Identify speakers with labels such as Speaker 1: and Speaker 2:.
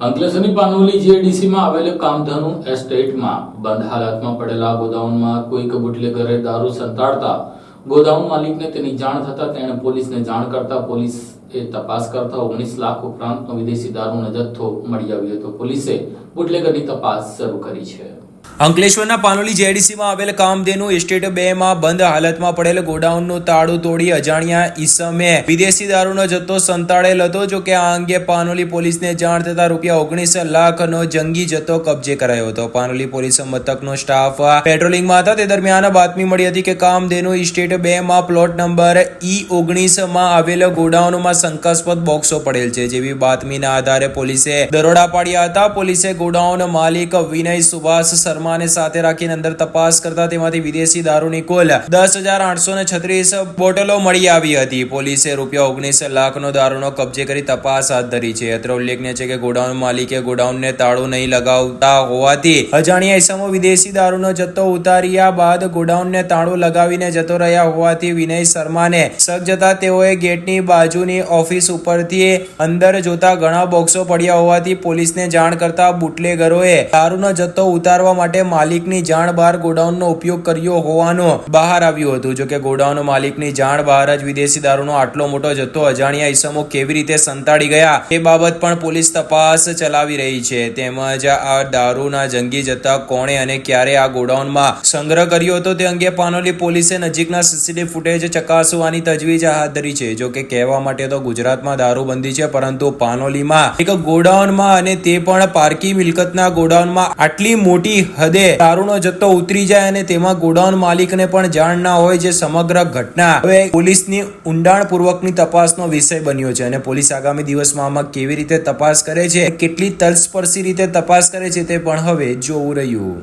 Speaker 1: અંકલેશ્વરની પાનોલી જીએડીસીમાં આવેલું કામધનુ એસ્ટેટમાં બંધ હાલતમાં પડેલા ગોદાઉનમાં કોઈક બુટલેગરે દારૂ સંતાડતા ગોદાઉન માલિકને તેની જાણ થતા તેણે પોલીસને જાણ કરતા પોલીસે તપાસ કરતા ઓગણીસ લાખ ઉપરાંતનો વિદેશી દારૂનો જથ્થો મળી આવ્યો હતો. પોલીસે બુટલેગરની તપાસ શરૂ કરી છે.
Speaker 2: અંકલેશ્વરના પાનોલી જેડીસીમાં આવેલ કામધેનુ એસ્ટેટ બે માં બંધ હાલતમાં પડેલ ગોડાઉનનું તાળું તોડી અજાણ્યા ઈસમે. વિદેશી દારૂનો જથ્થો સંતાડેલ હતો, જો કે આ અંગે પાનોલી પોલીસને જાણ થતા રૂપિયા ઓગણીસ લાખનો જંગી જથ્થો કબજે કરાયો હતો. પાનોલી પોલીસ મથકનો સ્ટાફ પેટ્રોલિંગમાં હતા. તે દરમિયાન બાતમી મળી હતી કે કામધેનુ ઇસ્ટેટ બે માં પ્લોટ નંબર ઈ ઓગણીસમાં આવેલ ગોડાઉનમાં શંકાસ્પદ બોક્સો પડેલ છે, જેવી બાતમીના આધારે પોલીસે દરોડા પાડ્યા હતા. પોલીસે ગોડાઉન માલિક વિનય સુભાષ શર્માને સાથે રાખીને અંદર તપાસ કરતા તેમાંથી વિદેશી દારૂની કુલ દસ હજાર આઠસો ને છત્રીસ બોટલો મળી આવી હતી. પોલીસે રૂપિયા ઓગણીસ લાખનો દારૂનો કબજે કરી તપાસ હાથ ધરી છે. અત્રે ઉલ્લેખનીય છે કે ગોડાઉન માલિકે ગોડાઉનને તાળું નહીં લગાવતા હોવાથી અજાણ્યા ઇસમો વિદેશી દારૂનો જથ્થો ઉતાર્યા બાદ ગોડાઉનને તાળું લગાવીને જતો રહ્યા હોવાથી વિનય શર્માને શક જતા તેઓએ ગેટની બાજુની ઓફિસ ઉપરથી અંદર જોતા ઘણા બોક્સો પડ્યા હોવાથી પોલીસને જાણ કરતા બુટલેગરોએ દારૂનો જથ્થો ઉતારવા માટે માલિકની જાણ બહાર ગોડાઉનનો ઉપયોગ કર્યો હોવાનું બહાર આવ્યું હતું. જોકે ગોડાઉન માલિકની જાણ બહાર જ વિદેશી દારૂનો આટલો મોટો જથ્થો અજાણ્યા ઈસમો કેવી રીતે સંતાડી ગયા એ બાબત પણ પોલીસ તપાસ ચલાવી રહી છે. તેમજ આ દારૂના જંગી જથ્થા કોણે અને ક્યારે આ ગોડાઉનમાં સંગ્રહ કર્યો હતો તે અંગે પાનોલી પોલીસે નજીકના સીસીટીવી ફૂટેજ ચકાસવાની તજવીજ હાથ ધરી છે. જો કે કહેવા માટે તો ગુજરાતમાં દારૂબંધી છે, પરંતુ પાનોલીમાં એક ગોડાઉનમાં અને તે પણ પારકી મિલકતના ગોડાઉનમાં આટલી મોટી હદે દારૂનો જથ્થો ઉતરી જાય અને તેમાં ગોડાઉન માલિકને પણ જાણ ના હોય જે સમગ્ર ઘટના. હવે પોલીસની ઊંડાણપૂર્વકની તપાસનો વિષય બન્યો છે અને પોલીસ આગામી દિવસમાં આમાં કેવી રીતે તપાસ કરે છે, કેટલી તલસ્પર્શી રીતે તપાસ કરે છે તે પણ હવે જોવું રહ્યું.